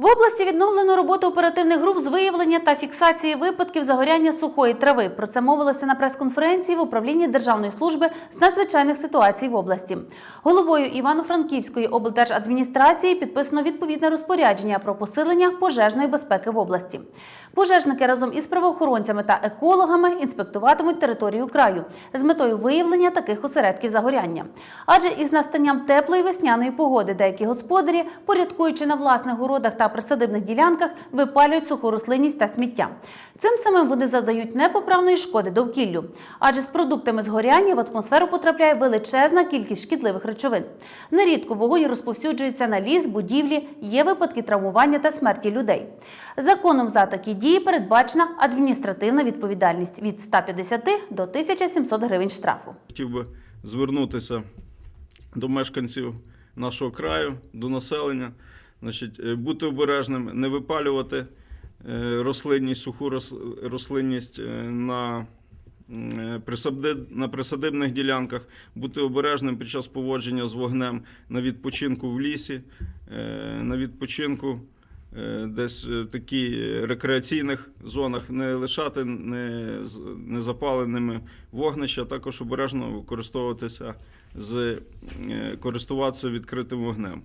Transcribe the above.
В області відновлено роботу оперативних груп з виявлення та фіксації випадків загоряння сухої трави. Про це мовилося на прес-конференції в управлінні Державної служби з надзвичайних ситуацій в області. Головою Івано-Франківської облдержадміністрації підписано відповідне розпорядження про посилення пожежної безпеки в області. Пожежники разом із правоохоронцями та екологами інспектуватимуть територію краю з метою виявлення таких осередків загоряння. Адже із настанням теплої весняної погоди деякі господарі, порядкуючи на власних городах та присадибних ділянках, випалюють суху рослинність та сміття. Цим самим вони завдають непоправної шкоди довкіллю. Адже з продуктами згоряння в атмосферу потрапляє величезна кількість шкідливих речовин. Нерідко вогонь розповсюджується на ліс, будівлі, є випадки травмування та смерті людей. Законом за такі дії передбачена адміністративна відповідальність від 150 до 1700 гривень штрафу. Хотів би звернутися до мешканців нашого краю, до населення, значить, е, бути обережним, не випалювати е, рослинність, суху рослинність е, на, на присадибних ділянках, бути обережним під час поводження з вогнем на відпочинку в лісі, на відпочинку. Десь в таких рекреаційних зонах не лишати незапаленими вогнища, а також обережно використовуватися з користуватися відкритим вогнем.